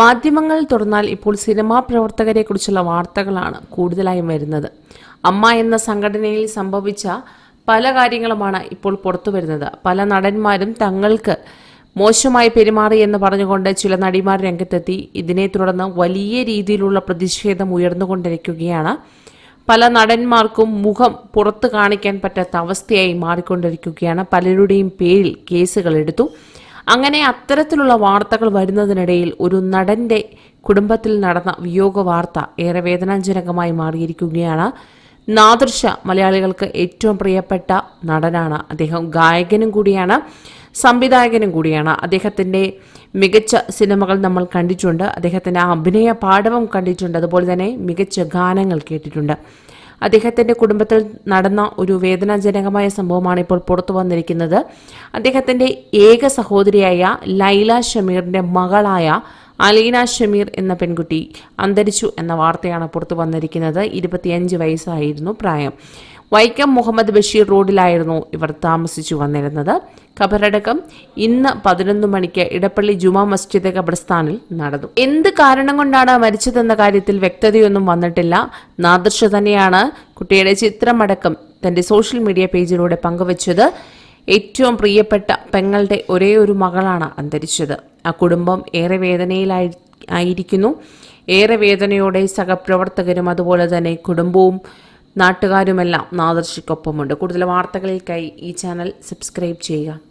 മാധ്യമങ്ങൾ തുറന്നാൽ ഇപ്പോൾ സിനിമാ പ്രവർത്തകരെ കുറിച്ചുള്ള വാർത്തകളാണ് കൂടുതലായും വരുന്നത്. അമ്മ എന്ന സംഘടനയിൽ സംഭവിച്ച പല കാര്യങ്ങളുമാണ് ഇപ്പോൾ പുറത്തു വരുന്നത് പല നടന്മാരും തങ്ങൾക്ക് മോശമായി പെരുമാറി എന്ന് പറഞ്ഞുകൊണ്ട് ചില നടിമാർ രംഗത്തെത്തി. ഇതിനെ തുടർന്ന് വലിയ രീതിയിലുള്ള പ്രതിഷേധം ഉയർന്നുകൊണ്ടിരിക്കുകയാണ്. പല നടന്മാർക്കും മുഖം പുറത്ത് കാണിക്കാൻ പറ്റാത്ത അവസ്ഥയായി മാറിക്കൊണ്ടിരിക്കുകയാണ്. പലരുടെയും പേരിൽ കേസുകൾ എടുത്തു. അങ്ങനെ അത്തരത്തിലുള്ള വാർത്തകൾ വരുന്നതിനിടയിൽ ഒരു നടന്റെ കുടുംബത്തിൽ നടന്ന വിയോഗ വാർത്ത ഏറെ വേദനാജനകമായി മാറിയിരിക്കുകയാണ്. നാദൃശ മലയാളികൾക്ക് ഏറ്റവും പ്രിയപ്പെട്ട നടനാണ് അദ്ദേഹം. ഗായകനും കൂടിയാണ് സംവിധായകനും കൂടിയാണ്. അദ്ദേഹത്തിന്റെ മികച്ച സിനിമകൾ നമ്മൾ കണ്ടിട്ടുണ്ട്. അദ്ദേഹത്തിന്റെ അഭിനയ പാഠവും കണ്ടിട്ടുണ്ട്. അതുപോലെ തന്നെ മികച്ച ഗാനങ്ങൾ കേട്ടിട്ടുണ്ട്. അദ്ദേഹത്തിന്റെ കുടുംബത്തിൽ നടന്ന ഒരു വേദനാജനകമായ സംഭവമാണ് ഇപ്പോൾ പുറത്തു വന്നിരിക്കുന്നത്. അദ്ദേഹത്തിന്റെ ഏക സഹോദരിയായ ലൈല ഷമീറിന്റെ മകളായ അലീന ഷമീർ എന്ന പെൺകുട്ടി അന്തരിച്ചു എന്ന വാർത്തയാണ് പുറത്തു വന്നിരിക്കുന്നത്. ഇരുപത്തിയഞ്ച് വയസ്സായിരുന്നു പ്രായം. വൈക്കം മുഹമ്മദ് ബഷീർ റോഡിലായിരുന്നു ഇവർ താമസിച്ചു വന്നിരുന്നത്. ഖബറടക്കം ഇന്ന് പതിനൊന്ന് മണിക്ക് ഇടപ്പള്ളി ജുമാ മസ്ജിദ് ഖബർസ്ഥാനിൽ നടന്നു. എന്ത് കാരണം കൊണ്ടാണ് മരിച്ചതെന്ന കാര്യത്തിൽ വ്യക്തതയൊന്നും വന്നിട്ടില്ല. നാദൃശ തന്നെയാണ് കുട്ടിയുടെ ചിത്രമടക്കം തന്റെ സോഷ്യൽ മീഡിയ പേജിലൂടെ പങ്കുവച്ചത്. ഏറ്റവും പ്രിയപ്പെട്ട പെങ്ങളുടെ ഒരേ ഒരു മകളാണ് അന്തരിച്ചത്. ആ കുടുംബം ഏറെ വേദനയിലായി ആയിരിക്കുന്നു. ഏറെ വേദനയോടെ സഹപ്രവർത്തകരും അതുപോലെ തന്നെ കുടുംബവും നാട്ടുകാരുമെല്ലാം നാദർശിക്കൊപ്പമുണ്ട്. കൂടുതൽ വാർത്തകൾക്കായി ഈ ചാനൽ സബ്സ്ക്രൈബ് ചെയ്യുക.